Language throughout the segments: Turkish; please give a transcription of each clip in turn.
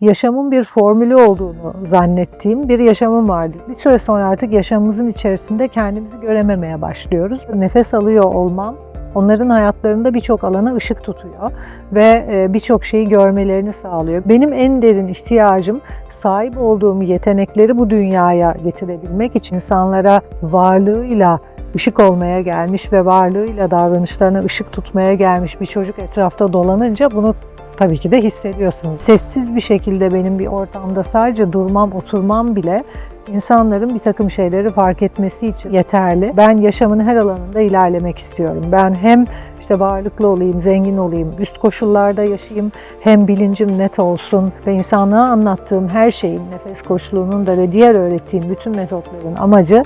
yaşamın bir formülü olduğunu zannettiğim bir yaşamım vardı. Bir süre sonra artık yaşamımızın içerisinde kendimizi görememeye başlıyoruz. Nefes alıyor olmam onların hayatlarında birçok alana ışık tutuyor ve e, birçok şeyi görmelerini sağlıyor. Benim en derin ihtiyacım sahip olduğum yetenekleri bu dünyaya getirebilmek için insanlara varlığıyla ışık olmaya gelmiş ve varlığıyla davranışlarına ışık tutmaya gelmiş bir çocuk etrafta dolanınca bunu tabii ki de hissediyorsunuz. Sessiz bir şekilde benim bir ortamda sadece durmam, oturmam bile insanların bir takım şeyleri fark etmesi için yeterli. Ben yaşamın her alanında ilerlemek istiyorum. Ben hem işte varlıklı olayım, zengin olayım, üst koşullarda yaşayayım, hem bilincim net olsun ve insanlığa anlattığım her şeyin, nefes koçluğunun da ve diğer öğrettiğim bütün metotların amacı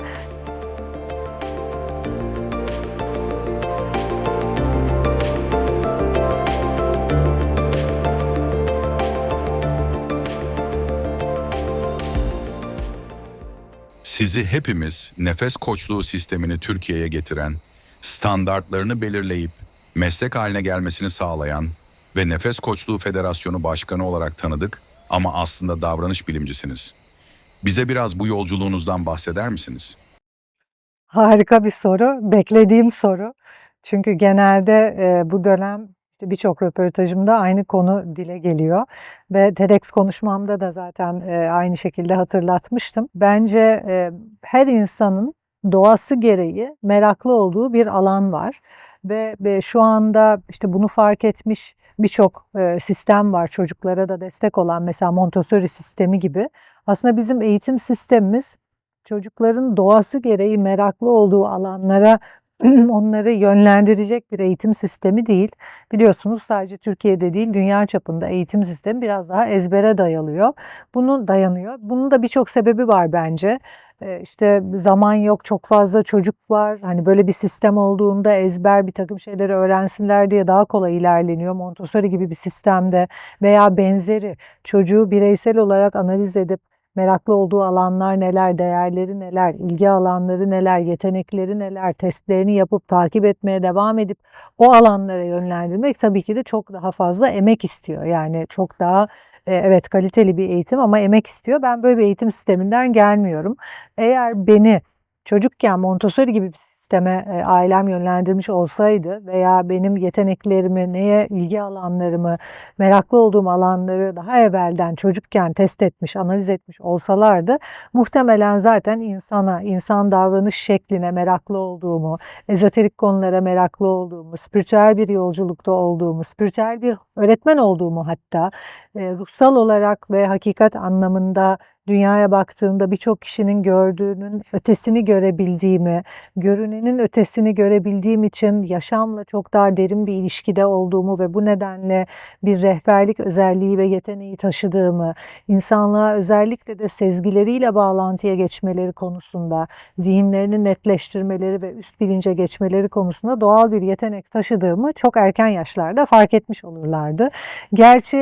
Sizi hepimiz nefes koçluğu sistemini Türkiye'ye getiren, standartlarını belirleyip meslek haline gelmesini sağlayan ve Nefes Koçluğu Federasyonu Başkanı olarak tanıdık ama aslında davranış bilimcisiniz. Bize biraz bu yolculuğunuzdan bahseder misiniz? Harika bir soru, beklediğim soru. Çünkü genelde e, bu dönem işte birçok röportajımda aynı konu dile geliyor ve TEDx konuşmamda da zaten e, aynı şekilde hatırlatmıştım. Bence e, her insanın doğası gereği meraklı olduğu bir alan var ve, şu anda işte bunu fark etmiş birçok e, sistem var çocuklara da destek olan mesela Montessori sistemi gibi. Aslında bizim eğitim sistemimiz çocukların doğası gereği meraklı olduğu alanlara onları yönlendirecek bir eğitim sistemi değil. Biliyorsunuz sadece Türkiye'de değil dünya çapında eğitim sistemi biraz daha ezbere dayalıyor. Bunun dayanıyor. Bunun da birçok sebebi var bence. Ee, İşte zaman yok, çok fazla çocuk var. Hani böyle bir sistem olduğunda ezber bir takım şeyleri öğrensinler diye daha kolay ilerleniyor. Montessori gibi bir sistemde veya benzeri çocuğu bireysel olarak analiz edip meraklı olduğu alanlar neler, değerleri neler, ilgi alanları neler, yetenekleri neler, testlerini yapıp takip etmeye devam edip o alanlara yönlendirmek tabii ki de çok daha fazla emek istiyor. Yani çok daha e, evet kaliteli bir eğitim ama emek istiyor. Ben böyle bir eğitim sisteminden gelmiyorum. Eğer beni çocukken Montessori gibi bir sisteme e, ailem yönlendirmiş olsaydı veya benim yeteneklerimi, neye ilgi alanlarımı, meraklı olduğum alanları daha evvelden çocukken test etmiş, analiz etmiş olsalardı muhtemelen zaten insana, insan davranış şekline meraklı olduğumu, ezoterik konulara meraklı olduğumu, spiritüel bir yolculukta olduğumu, spiritüel bir öğretmen olduğumu hatta e, ruhsal olarak ve hakikat anlamında dünyaya baktığımda birçok kişinin gördüğünün ötesini görebildiğimi, görünenin ötesini görebildiğim için yaşamla çok daha derin bir ilişkide olduğumu ve bu nedenle bir rehberlik özelliği ve yeteneği taşıdığımı, insanlığa özellikle de sezgileriyle bağlantıya geçmeleri konusunda, zihinlerini netleştirmeleri ve üst bilince geçmeleri konusunda doğal bir yetenek taşıdığımı çok erken yaşlarda fark etmiş olurlardı. Gerçi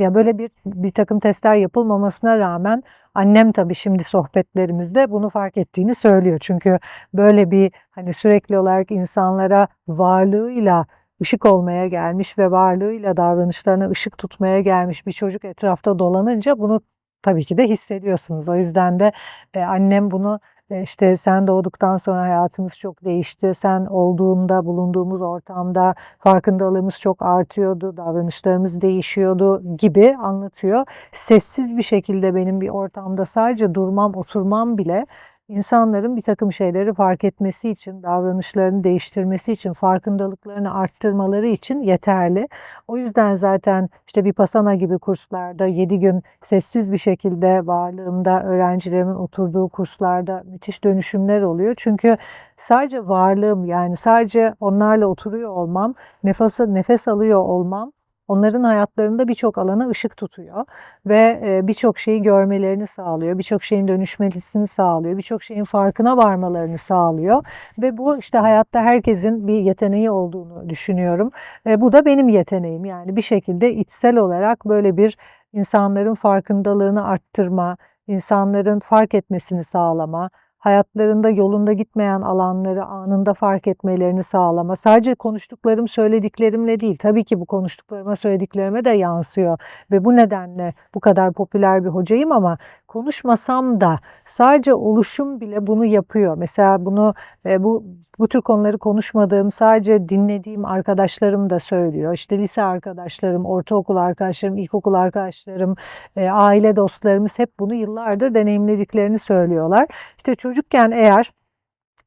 ya böyle bir bir takım testler yapılmamasına rağmen Annem tabii şimdi sohbetlerimizde bunu fark ettiğini söylüyor. Çünkü böyle bir hani sürekli olarak insanlara varlığıyla ışık olmaya gelmiş ve varlığıyla davranışlarına ışık tutmaya gelmiş bir çocuk etrafta dolanınca bunu tabii ki de hissediyorsunuz. O yüzden de e, annem bunu işte sen doğduktan sonra hayatımız çok değişti. Sen olduğunda bulunduğumuz ortamda farkındalığımız çok artıyordu, davranışlarımız değişiyordu gibi anlatıyor. Sessiz bir şekilde benim bir ortamda sadece durmam, oturmam bile insanların bir takım şeyleri fark etmesi için, davranışlarını değiştirmesi için, farkındalıklarını arttırmaları için yeterli. O yüzden zaten işte Vipassana gibi kurslarda 7 gün sessiz bir şekilde varlığımda öğrencilerimin oturduğu kurslarda müthiş dönüşümler oluyor. Çünkü sadece varlığım yani sadece onlarla oturuyor olmam, nefes, nefes alıyor olmam onların hayatlarında birçok alana ışık tutuyor ve e, birçok şeyi görmelerini sağlıyor, birçok şeyin dönüşmesini sağlıyor, birçok şeyin farkına varmalarını sağlıyor ve bu işte hayatta herkesin bir yeteneği olduğunu düşünüyorum. E, bu da benim yeteneğim yani bir şekilde içsel olarak böyle bir insanların farkındalığını arttırma, insanların fark etmesini sağlama, hayatlarında yolunda gitmeyen alanları anında fark etmelerini sağlama. Sadece konuştuklarım söylediklerimle değil. Tabii ki bu konuştuklarıma söylediklerime de yansıyor ve bu nedenle bu kadar popüler bir hocayım ama konuşmasam da sadece oluşum bile bunu yapıyor. Mesela bunu e, bu bu tür konuları konuşmadığım sadece dinlediğim arkadaşlarım da söylüyor. İşte lise arkadaşlarım, ortaokul arkadaşlarım, ilkokul arkadaşlarım, e, aile dostlarımız hep bunu yıllardır deneyimlediklerini söylüyorlar. İşte çocukken eğer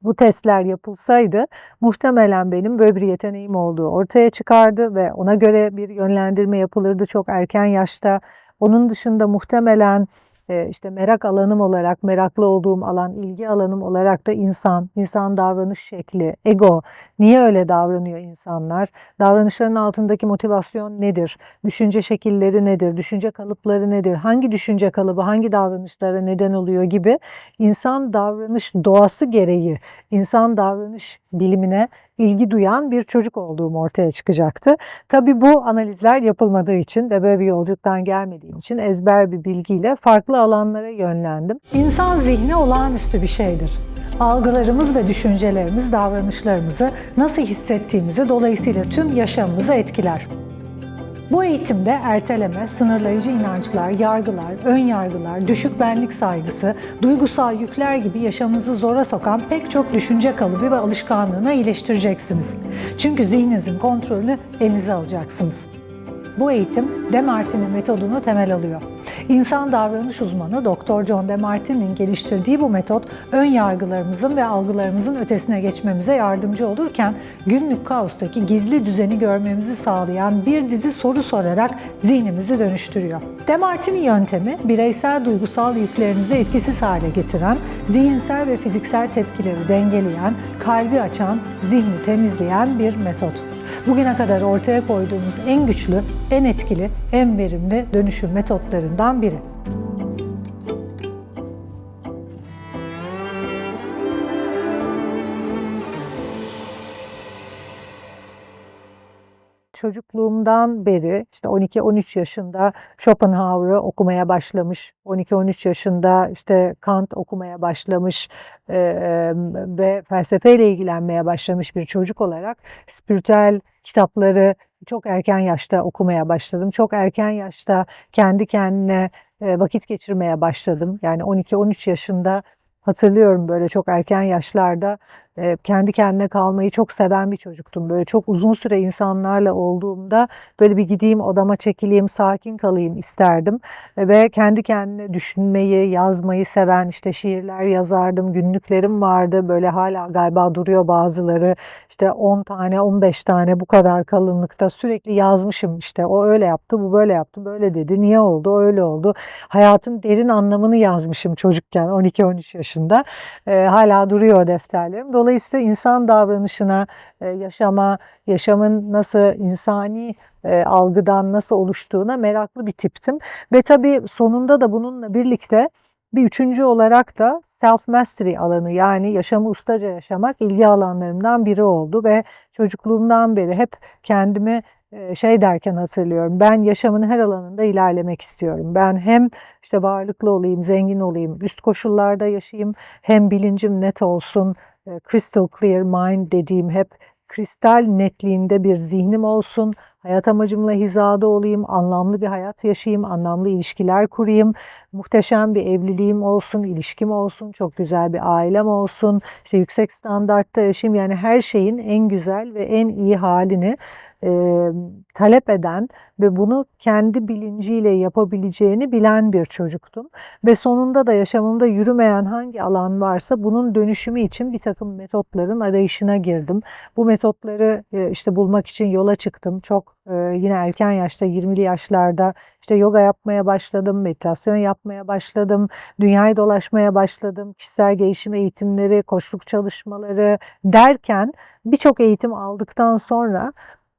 bu testler yapılsaydı muhtemelen benim böyle bir yeteneğim olduğu ortaya çıkardı ve ona göre bir yönlendirme yapılırdı çok erken yaşta. Onun dışında muhtemelen işte merak alanım olarak, meraklı olduğum alan, ilgi alanım olarak da insan, insan davranış şekli, ego, niye öyle davranıyor insanlar, davranışların altındaki motivasyon nedir, düşünce şekilleri nedir, düşünce kalıpları nedir, hangi düşünce kalıbı hangi davranışlara neden oluyor gibi insan davranış doğası gereği insan davranış bilimine ilgi duyan bir çocuk olduğum ortaya çıkacaktı. Tabii bu analizler yapılmadığı için ve böyle bir yolculuktan gelmediğim için ezber bir bilgiyle farklı alanlara yönlendim. İnsan zihni olağanüstü bir şeydir. Algılarımız ve düşüncelerimiz davranışlarımızı nasıl hissettiğimizi dolayısıyla tüm yaşamımızı etkiler. Bu eğitimde erteleme, sınırlayıcı inançlar, yargılar, ön yargılar, düşük benlik saygısı, duygusal yükler gibi yaşamınızı zora sokan pek çok düşünce kalıbı ve alışkanlığına iyileştireceksiniz. Çünkü zihninizin kontrolünü elinize alacaksınız. Bu eğitim Demartini metodunu temel alıyor. İnsan davranış uzmanı Dr. John Demartini'nin geliştirdiği bu metot ön yargılarımızın ve algılarımızın ötesine geçmemize yardımcı olurken günlük kaostaki gizli düzeni görmemizi sağlayan bir dizi soru sorarak zihnimizi dönüştürüyor. Demartini yöntemi bireysel duygusal yüklerinizi etkisiz hale getiren, zihinsel ve fiziksel tepkileri dengeleyen, kalbi açan, zihni temizleyen bir metot. Bugüne kadar ortaya koyduğumuz en güçlü, en etkili, en verimli dönüşüm metotlarından biri. Çocukluğumdan beri işte 12-13 yaşında Schopenhauer'ı okumaya başlamış, 12-13 yaşında işte Kant okumaya başlamış e, ve felsefeyle ilgilenmeye başlamış bir çocuk olarak spiritüel kitapları çok erken yaşta okumaya başladım. Çok erken yaşta kendi kendine e, vakit geçirmeye başladım. Yani 12-13 yaşında hatırlıyorum böyle çok erken yaşlarda e, kendi kendine kalmayı çok seven bir çocuktum. Böyle çok uzun süre insanlarla olduğumda böyle bir gideyim odama çekileyim, sakin kalayım isterdim. Ve kendi kendine düşünmeyi, yazmayı seven işte şiirler yazardım, günlüklerim vardı. Böyle hala galiba duruyor bazıları. İşte 10 tane, 15 tane bu kadar kalınlıkta sürekli yazmışım işte. O öyle yaptı, bu böyle yaptı, böyle dedi. Niye oldu? Öyle oldu. Hayatın derin anlamını yazmışım çocukken 12-13 yaşında. E, hala duruyor defterlerim. Dolayısıyla insan davranışına, e, yaşama, yaşamın nasıl insani e, algıdan nasıl oluştuğuna meraklı bir tiptim. Ve tabii sonunda da bununla birlikte bir üçüncü olarak da self mastery alanı yani yaşamı ustaca yaşamak ilgi alanlarımdan biri oldu ve çocukluğumdan beri hep kendimi e, şey derken hatırlıyorum. Ben yaşamın her alanında ilerlemek istiyorum. Ben hem işte varlıklı olayım, zengin olayım, üst koşullarda yaşayayım, hem bilincim net olsun, crystal clear mind dediğim hep kristal netliğinde bir zihnim olsun, hayat amacımla hizada olayım, anlamlı bir hayat yaşayayım, anlamlı ilişkiler kurayım, muhteşem bir evliliğim olsun, ilişkim olsun, çok güzel bir ailem olsun, işte yüksek standartta yaşayayım. Yani her şeyin en güzel ve en iyi halini e, talep eden ve bunu kendi bilinciyle yapabileceğini bilen bir çocuktum. Ve sonunda da yaşamımda yürümeyen hangi alan varsa bunun dönüşümü için bir takım metotların arayışına girdim. Bu metotları e, işte bulmak için yola çıktım. Çok e, yine erken yaşta 20'li yaşlarda işte yoga yapmaya başladım, meditasyon yapmaya başladım, dünyayı dolaşmaya başladım, kişisel gelişim eğitimleri, koçluk çalışmaları derken birçok eğitim aldıktan sonra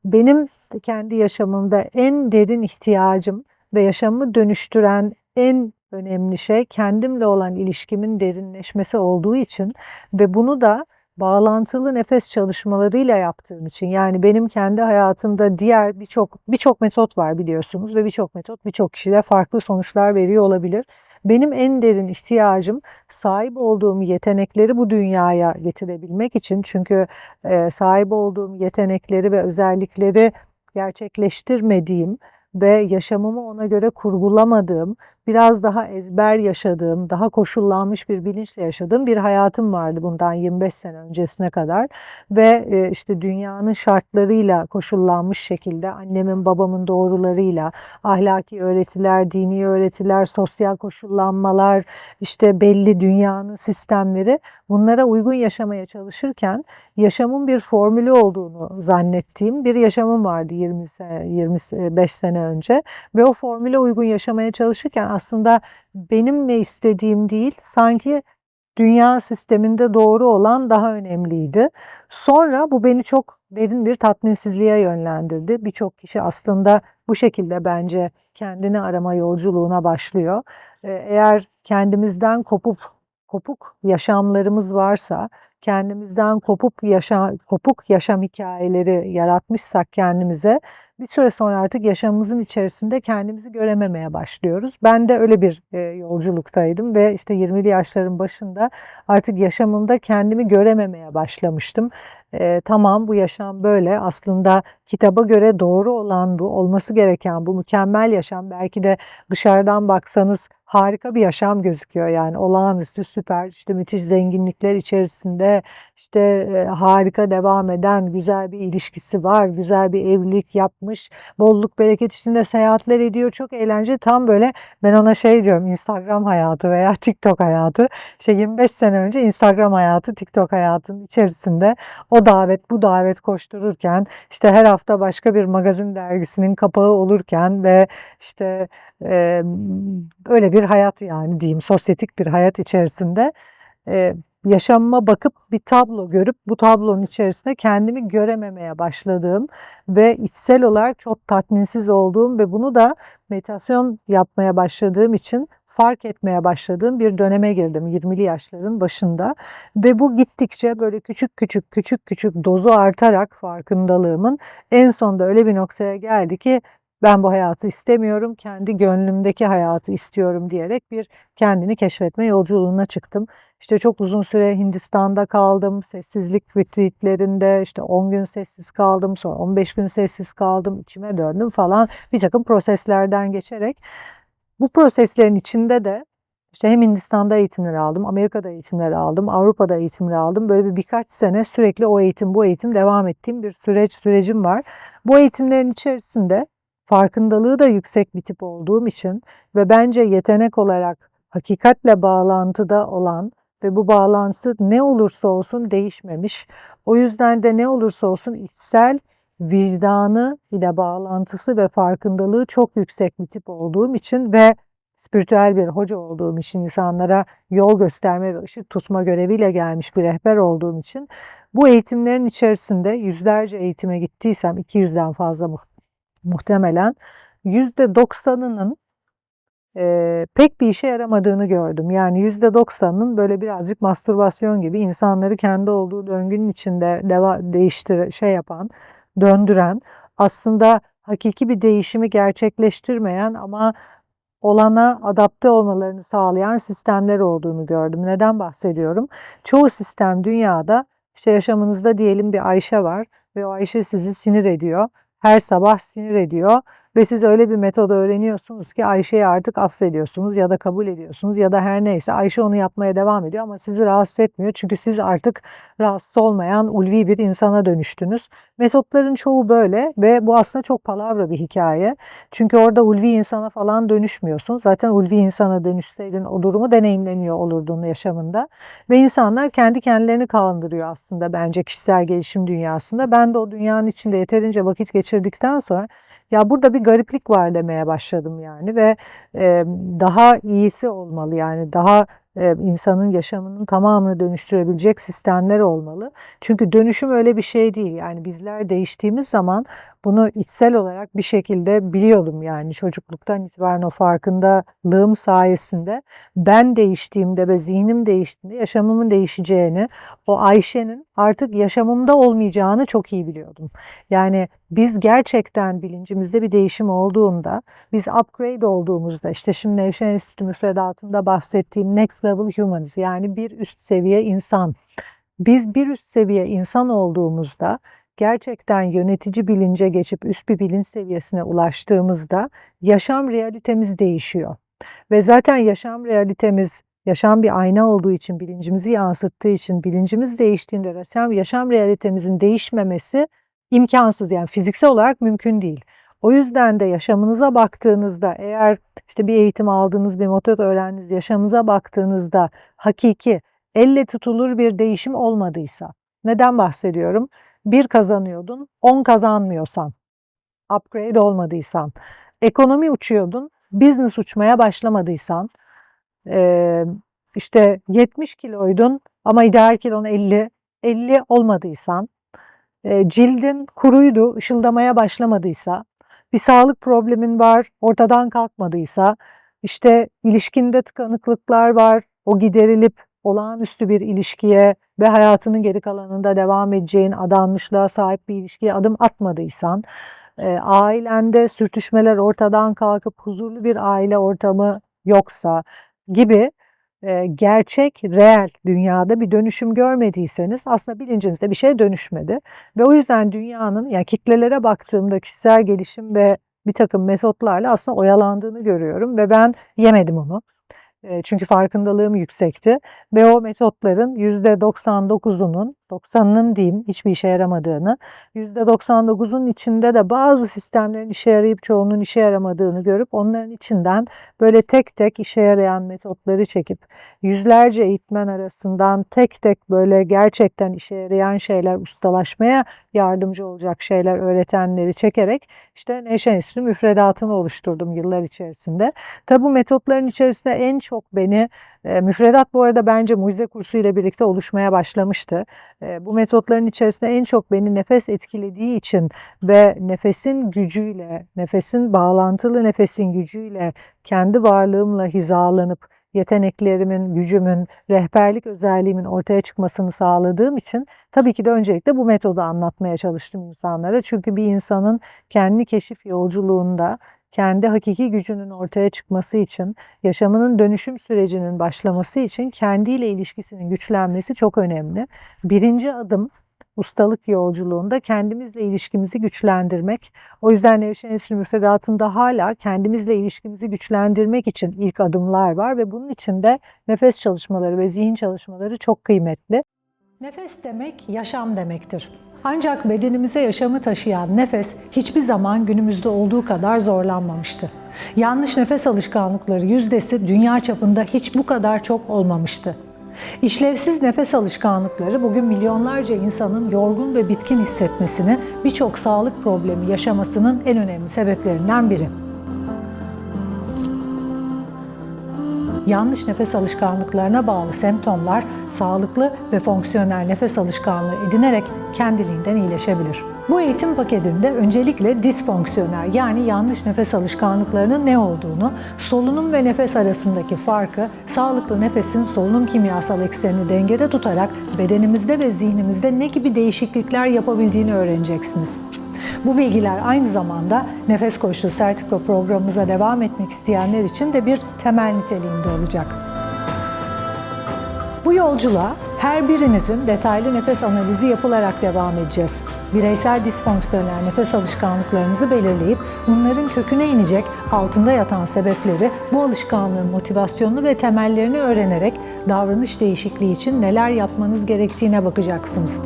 benim kendi yaşamımda en derin ihtiyacım ve yaşamımı dönüştüren en önemli şey kendimle olan ilişkimin derinleşmesi olduğu için ve bunu da bağlantılı nefes çalışmalarıyla yaptığım için yani benim kendi hayatımda diğer birçok birçok metot var biliyorsunuz ve birçok metot birçok kişide farklı sonuçlar veriyor olabilir. Benim en derin ihtiyacım sahip olduğum yetenekleri bu dünyaya getirebilmek için. Çünkü e, sahip olduğum yetenekleri ve özellikleri gerçekleştirmediğim ve yaşamımı ona göre kurgulamadığım, biraz daha ezber yaşadığım, daha koşullanmış bir bilinçle yaşadığım bir hayatım vardı bundan 25 sene öncesine kadar. Ve e, işte dünyanın şartlarıyla koşullanmış şekilde annemin babamın doğrularıyla ahlaki öğretiler, dini öğretiler, sosyal koşullanmalar, işte belli dünyanın sistemleri bunlara uygun yaşamaya çalışırken yaşamın bir formülü olduğunu zannettiğim bir yaşamım vardı 20 sene, 25 sene önce ve o formüle uygun yaşamaya çalışırken aslında benim ne istediğim değil sanki dünya sisteminde doğru olan daha önemliydi. Sonra bu beni çok derin bir tatminsizliğe yönlendirdi. Birçok kişi aslında bu şekilde bence kendini arama yolculuğuna başlıyor. Ee, Eğer kendimizden kopup kopuk yaşamlarımız varsa, kendimizden kopup yaşam kopuk yaşam hikayeleri yaratmışsak kendimize bir süre sonra artık yaşamımızın içerisinde kendimizi görememeye başlıyoruz. Ben de öyle bir e, yolculuktaydım ve işte 20'li yaşların başında artık yaşamımda kendimi görememeye başlamıştım. E, tamam bu yaşam böyle aslında kitaba göre doğru olan bu olması gereken bu mükemmel yaşam belki de dışarıdan baksanız harika bir yaşam gözüküyor yani. Olağanüstü süper işte müthiş zenginlikler içerisinde işte e, harika devam eden güzel bir ilişkisi var güzel bir evlilik yapmış bolluk bereket içinde seyahatler ediyor. Çok eğlenceli. Tam böyle ben ona şey diyorum Instagram hayatı veya TikTok hayatı. İşte 25 sene önce Instagram hayatı TikTok hayatının içerisinde o davet bu davet koştururken işte her hafta başka bir magazin dergisinin kapağı olurken ve işte e, öyle bir hayat yani diyeyim sosyetik bir hayat içerisinde e, yaşamıma bakıp bir tablo görüp bu tablonun içerisinde kendimi görememeye başladığım ve içsel olarak çok tatminsiz olduğum ve bunu da meditasyon yapmaya başladığım için fark etmeye başladığım bir döneme girdim 20'li yaşların başında. Ve bu gittikçe böyle küçük küçük küçük küçük dozu artarak farkındalığımın en sonunda öyle bir noktaya geldi ki ben bu hayatı istemiyorum, kendi gönlümdeki hayatı istiyorum diyerek bir kendini keşfetme yolculuğuna çıktım. İşte çok uzun süre Hindistan'da kaldım, sessizlik retreatlerinde işte 10 gün sessiz kaldım, sonra 15 gün sessiz kaldım, içime döndüm falan bir takım proseslerden geçerek. Bu proseslerin içinde de işte hem Hindistan'da eğitimler aldım, Amerika'da eğitimler aldım, Avrupa'da eğitimler aldım. Böyle bir birkaç sene sürekli o eğitim, bu eğitim devam ettiğim bir süreç, sürecim var. Bu eğitimlerin içerisinde farkındalığı da yüksek bir tip olduğum için ve bence yetenek olarak hakikatle bağlantıda olan ve bu bağlantısı ne olursa olsun değişmemiş. O yüzden de ne olursa olsun içsel vicdanı ile bağlantısı ve farkındalığı çok yüksek bir tip olduğum için ve spiritüel bir hoca olduğum için insanlara yol gösterme ve ışık tutma göreviyle gelmiş bir rehber olduğum için bu eğitimlerin içerisinde yüzlerce eğitime gittiysem 200'den fazla mu- muhtemelen %90'ının e, pek bir işe yaramadığını gördüm. Yani %90'ının böyle birazcık mastürbasyon gibi insanları kendi olduğu döngünün içinde deva, değiştir şey yapan, döndüren, aslında hakiki bir değişimi gerçekleştirmeyen ama olana adapte olmalarını sağlayan sistemler olduğunu gördüm. Neden bahsediyorum? Çoğu sistem dünyada işte yaşamınızda diyelim bir Ayşe var ve o Ayşe sizi sinir ediyor. Her sabah sinir ediyor ve siz öyle bir metodu öğreniyorsunuz ki Ayşe'yi artık affediyorsunuz ya da kabul ediyorsunuz ya da her neyse Ayşe onu yapmaya devam ediyor ama sizi rahatsız etmiyor çünkü siz artık rahatsız olmayan ulvi bir insana dönüştünüz. Metotların çoğu böyle ve bu aslında çok palavra bir hikaye. Çünkü orada ulvi insana falan dönüşmüyorsun. Zaten ulvi insana dönüşseydin o durumu deneyimleniyor olurdun yaşamında. Ve insanlar kendi kendilerini kandırıyor aslında bence kişisel gelişim dünyasında. Ben de o dünyanın içinde yeterince vakit geçirdikten sonra ya burada bir gariplik var demeye başladım yani ve e, daha iyisi olmalı yani daha insanın yaşamının tamamını dönüştürebilecek sistemler olmalı. Çünkü dönüşüm öyle bir şey değil. Yani bizler değiştiğimiz zaman bunu içsel olarak bir şekilde biliyordum yani çocukluktan itibaren o farkındalığım sayesinde ben değiştiğimde ve zihnim değiştiğinde yaşamımın değişeceğini, o Ayşe'nin artık yaşamımda olmayacağını çok iyi biliyordum. Yani biz gerçekten bilincimizde bir değişim olduğunda, biz upgrade olduğumuzda, işte şimdi Nevşehir Enstitü müfredatında bahsettiğim next level humans yani bir üst seviye insan. Biz bir üst seviye insan olduğumuzda gerçekten yönetici bilince geçip üst bir bilinç seviyesine ulaştığımızda yaşam realitemiz değişiyor. Ve zaten yaşam realitemiz yaşam bir ayna olduğu için, bilincimizi yansıttığı için, bilincimiz değiştiğinde yaşam, yaşam realitemizin değişmemesi imkansız yani fiziksel olarak mümkün değil. O yüzden de yaşamınıza baktığınızda eğer işte bir eğitim aldığınız, bir motor öğrendiğiniz yaşamınıza baktığınızda hakiki, elle tutulur bir değişim olmadıysa. Neden bahsediyorum? Bir kazanıyordun, on kazanmıyorsan, upgrade olmadıysan, ekonomi uçuyordun, business uçmaya başlamadıysan, işte 70 kiloydun ama ideal kilon 50, 50 olmadıysan, cildin kuruydu, ışıldamaya başlamadıysa, bir sağlık problemin var, ortadan kalkmadıysa, işte ilişkinde tıkanıklıklar var, o giderilip olağanüstü bir ilişkiye ve hayatının geri kalanında devam edeceğin adanmışlığa sahip bir ilişkiye adım atmadıysan, e, ailende sürtüşmeler ortadan kalkıp huzurlu bir aile ortamı yoksa gibi gerçek, reel dünyada bir dönüşüm görmediyseniz aslında bilincinizde bir şey dönüşmedi. Ve o yüzden dünyanın yani kitlelere baktığımda kişisel gelişim ve bir takım metotlarla aslında oyalandığını görüyorum ve ben yemedim onu. Çünkü farkındalığım yüksekti ve o metotların %99'unun, 90'ının diyeyim hiçbir işe yaramadığını, %99'un içinde de bazı sistemlerin işe yarayıp çoğunun işe yaramadığını görüp onların içinden böyle tek tek işe yarayan metotları çekip yüzlerce eğitmen arasından tek tek böyle gerçekten işe yarayan şeyler ustalaşmaya yardımcı olacak şeyler öğretenleri çekerek işte Neşe Enstitü müfredatını oluşturdum yıllar içerisinde. Tabi bu metotların içerisinde en çok beni e, müfredat bu arada bence mucize kursu ile birlikte oluşmaya başlamıştı. E, bu metotların içerisinde en çok beni nefes etkilediği için ve nefesin gücüyle, nefesin bağlantılı nefesin gücüyle kendi varlığımla hizalanıp yeteneklerimin, gücümün, rehberlik özelliğimin ortaya çıkmasını sağladığım için tabii ki de öncelikle bu metodu anlatmaya çalıştım insanlara. Çünkü bir insanın kendi keşif yolculuğunda kendi hakiki gücünün ortaya çıkması için, yaşamının dönüşüm sürecinin başlaması için kendiyle ilişkisinin güçlenmesi çok önemli. Birinci adım ustalık yolculuğunda kendimizle ilişkimizi güçlendirmek. O yüzden Nevşehir Enstitü müfredatında hala kendimizle ilişkimizi güçlendirmek için ilk adımlar var ve bunun için de nefes çalışmaları ve zihin çalışmaları çok kıymetli. Nefes demek yaşam demektir. Ancak bedenimize yaşamı taşıyan nefes hiçbir zaman günümüzde olduğu kadar zorlanmamıştı. Yanlış nefes alışkanlıkları yüzdesi dünya çapında hiç bu kadar çok olmamıştı. İşlevsiz nefes alışkanlıkları bugün milyonlarca insanın yorgun ve bitkin hissetmesini, birçok sağlık problemi yaşamasının en önemli sebeplerinden biri. Yanlış nefes alışkanlıklarına bağlı semptomlar sağlıklı ve fonksiyonel nefes alışkanlığı edinerek kendiliğinden iyileşebilir. Bu eğitim paketinde öncelikle disfonksiyonel yani yanlış nefes alışkanlıklarının ne olduğunu, solunum ve nefes arasındaki farkı, sağlıklı nefesin solunum kimyasal eksenini dengede tutarak bedenimizde ve zihnimizde ne gibi değişiklikler yapabildiğini öğreneceksiniz. Bu bilgiler aynı zamanda nefes koçluğu sertifika programımıza devam etmek isteyenler için de bir temel niteliğinde olacak. Bu yolculuğa her birinizin detaylı nefes analizi yapılarak devam edeceğiz. Bireysel disfonksiyonel nefes alışkanlıklarınızı belirleyip bunların köküne inecek altında yatan sebepleri, bu alışkanlığın motivasyonunu ve temellerini öğrenerek davranış değişikliği için neler yapmanız gerektiğine bakacaksınız.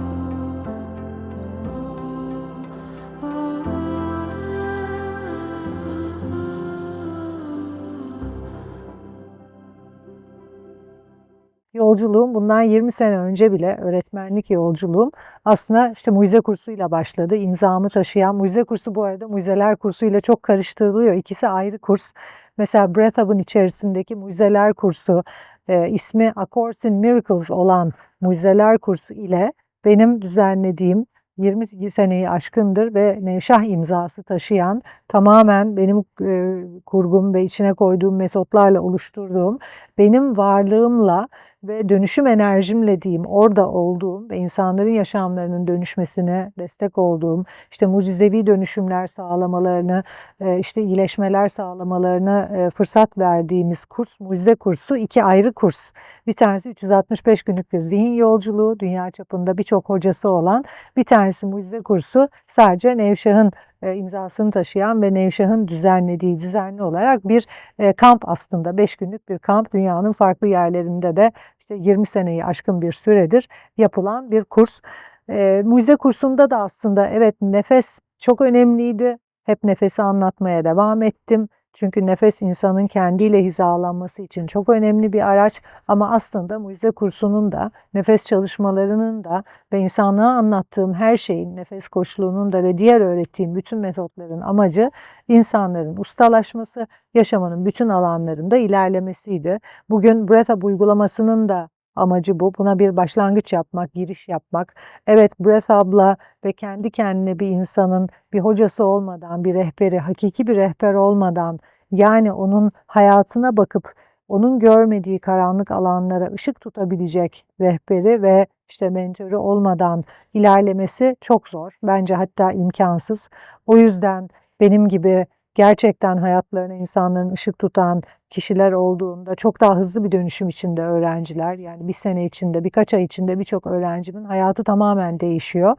Yolculuğum bundan 20 sene önce bile öğretmenlik yolculuğum aslında işte mucize kursuyla başladı. İmzamı taşıyan mucize kursu bu arada mucizeler kursuyla çok karıştırılıyor. İkisi ayrı kurs. Mesela Breath Hub'ın içerisindeki mucizeler kursu e, ismi A Course in Miracles olan mucizeler kursu ile benim düzenlediğim 20 seneyi aşkındır ve Nevşah imzası taşıyan tamamen benim e, kurgum ve içine koyduğum metotlarla oluşturduğum benim varlığımla ve dönüşüm enerjimle diyeyim orada olduğum ve insanların yaşamlarının dönüşmesine destek olduğum işte mucizevi dönüşümler sağlamalarını e, işte iyileşmeler sağlamalarına e, fırsat verdiğimiz kurs mucize kursu iki ayrı kurs. Bir tanesi 365 günlük bir zihin yolculuğu dünya çapında birçok hocası olan bir tanesi mucize kursu sadece Nevşah'ın imzasını taşıyan ve Nevşah'ın düzenlediği düzenli olarak bir e, kamp aslında 5 günlük bir kamp dünyanın farklı yerlerinde de işte 20 seneyi aşkın bir süredir yapılan bir kurs. E, mucize kursunda da aslında evet nefes çok önemliydi. Hep nefesi anlatmaya devam ettim. Çünkü nefes insanın kendiyle hizalanması için çok önemli bir araç ama aslında mucize kursunun da nefes çalışmalarının da ve insanlığa anlattığım her şeyin nefes koçluğunun da ve diğer öğrettiğim bütün metotların amacı insanların ustalaşması, yaşamanın bütün alanlarında ilerlemesiydi. Bugün Breath Up uygulamasının da amacı bu. Buna bir başlangıç yapmak, giriş yapmak. Evet Breath Hub'la ve kendi kendine bir insanın bir hocası olmadan, bir rehberi, hakiki bir rehber olmadan yani onun hayatına bakıp onun görmediği karanlık alanlara ışık tutabilecek rehberi ve işte mentörü olmadan ilerlemesi çok zor. Bence hatta imkansız. O yüzden benim gibi gerçekten hayatlarına insanların ışık tutan kişiler olduğunda çok daha hızlı bir dönüşüm içinde öğrenciler. Yani bir sene içinde, birkaç ay içinde birçok öğrencimin hayatı tamamen değişiyor.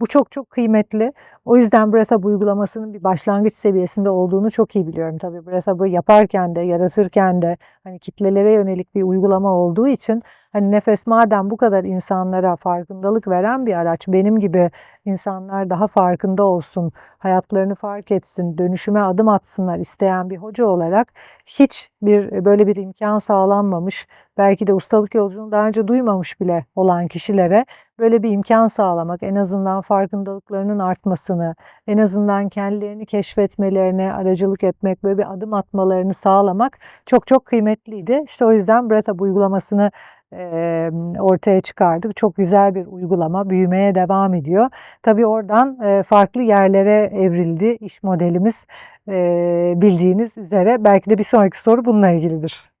Bu çok çok kıymetli. O yüzden Breath Up uygulamasının bir başlangıç seviyesinde olduğunu çok iyi biliyorum. Tabii Breath Up'ı yaparken de, yaratırken de hani kitlelere yönelik bir uygulama olduğu için hani nefes madem bu kadar insanlara farkındalık veren bir araç, benim gibi insanlar daha farkında olsun, hayatlarını fark etsin, dönüşüme adım atsınlar isteyen bir hoca olarak hiç bir böyle bir imkan sağlanmamış, belki de ustalık yolculuğunu daha önce duymamış bile olan kişilere böyle bir imkan sağlamak, en azından farkındalıklarının artmasını, en azından kendilerini keşfetmelerine aracılık etmek, böyle bir adım atmalarını sağlamak çok çok kıymetliydi. İşte o yüzden Breath uygulamasını e, ortaya çıkardık. Çok güzel bir uygulama, büyümeye devam ediyor. Tabii oradan e, farklı yerlere evrildi iş modelimiz e, bildiğiniz üzere. Belki de bir sonraki soru bununla ilgilidir.